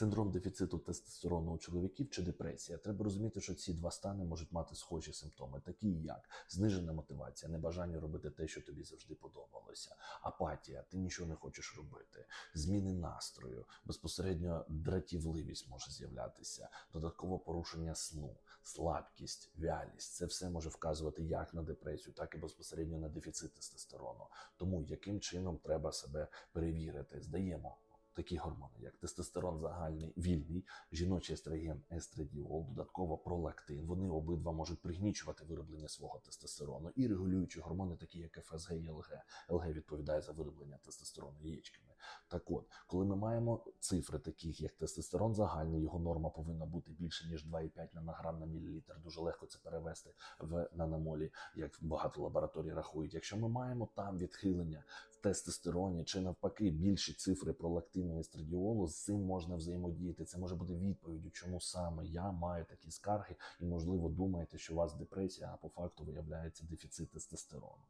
Синдром дефіциту тестостерону у чоловіків чи депресія. Треба розуміти, що ці два стани можуть мати схожі симптоми, такі як знижена мотивація, небажання робити те, що тобі завжди подобалося, апатія, ти нічого не хочеш робити, зміни настрою, безпосередньо дратівливість може з'являтися, додатково порушення сну, слабкість, вялість. Це все може вказувати як на депресію, так і безпосередньо на дефіцит тестостерону. Тому яким чином треба себе перевірити? Здаємо. Такі гормони, як тестостерон загальний, вільний, жіночий естроген, естрадіол, додатково пролактин. Вони обидва можуть пригнічувати вироблення свого тестостерону і регулюючі гормони, такі як ФСГ і ЛГ. ЛГ відповідає за вироблення тестостерону яєчками. Так от, коли ми маємо цифри, таких як тестостерон загальний, його норма повинна бути більше ніж 2,5 нанограм на мілілітр. Дуже легко це перевести в наномолі, як багато лабораторій рахують. Якщо ми маємо там відхилення в тестостероні чи навпаки більші цифри пролактину естрадіолу, з цим можна взаємодіяти. Це може бути відповіддю, чому саме я маю такі скарги, і можливо думаєте, що у вас депресія, а по факту виявляється дефіцит тестостерону.